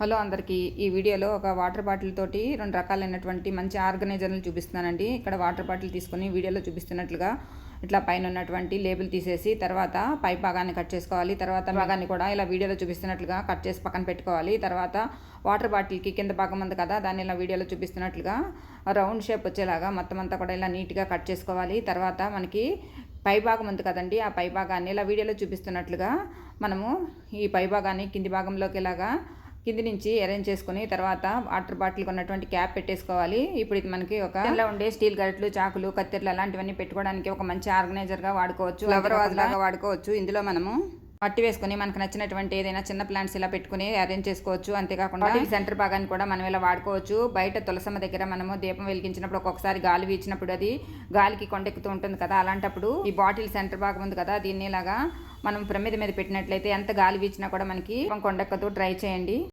Hello అందరికీ. ఈ వీడియోలో ఒక వాటర్ బాటిల్ తోటి రెండు రకాలైనటువంటి మంచి ఆర్గనైజర్లు చూపిస్తున్నానండి. ఇక్కడ వాటర్ బాటిల్ తీసుకొని వీడియోలో చూపిస్తున్నట్లుగా ఇట్లా పైన ఉన్నటువంటి లేబుల్ తీసేసి తర్వాత పై భాగాన్ని కట్ చేసుకోవాలి. తర్వాత భాగాన్ని కూడా ఇలా వీడియోలో చూపిస్తున్నట్లుగా కట్ చేసి పక్కన పెట్టుకోవాలి. తర్వాత వాటర్ బాటిల్కి కింద భాగం ఉంది కదా దాన్ని ఇలా వీడియోలో చూపిస్తున్నట్లుగా రౌండ్ షేప్ వచ్చేలాగా మొత్తం అంతా కూడా ఇలా నీట్గా కట్ చేసుకోవాలి. తర్వాత మనకి పై భాగం ఉంది కదండి ఆ పై భాగాన్ని ఇలా వీడియోలో చూపిస్తున్నట్లుగా మనము ఈ పై భాగాన్ని కింది భాగంలోకి ఇలాగా కింది నుంచి అరేంజ్ చేసుకుని తర్వాత వాటర్ బాటిల్ ఉన్నటువంటి క్యాప్ పెట్టేసుకోవాలి. ఇప్పుడు ఇది మనకి ఒక ఇలా ఉండే స్టీల్ గరిటలు చాకులు కత్తెరలు అలాంటివన్నీ పెట్టుకోవడానికి ఒక మంచి ఆర్గనైజర్గా వాడుకోవచ్చు. ఫ్లవర్ వాజ్ లాగా వాడుకోవచ్చు. ఇందులో మనము మట్టి వేసుకుని మనకు నచ్చినటువంటి ఏదైనా చిన్న ప్లాంట్స్ ఇలా పెట్టుకుని అరేంజ్ చేసుకోవచ్చు. అంతేకాకుండా సెంటర్ భాగాన్ని కూడా మనం ఇలా వాడుకోవచ్చు. బయట తులసమ్మ దగ్గర మనము దీపం వెలిగించినప్పుడు ఒక్కొక్కసారి గాలి వీచినప్పుడు అది గాలికి కొండెక్కుతూ ఉంటుంది కదా అలాంటప్పుడు ఈ బాటిల్ సెంటర్ భాగం ఉంది కదా దీన్ని ఇలాగా మనం ప్రమిద మీద పెట్టినట్లయితే ఎంత గాలి వీచినా కూడా మనకి కొండెక్కదు. ట్రై చేయండి.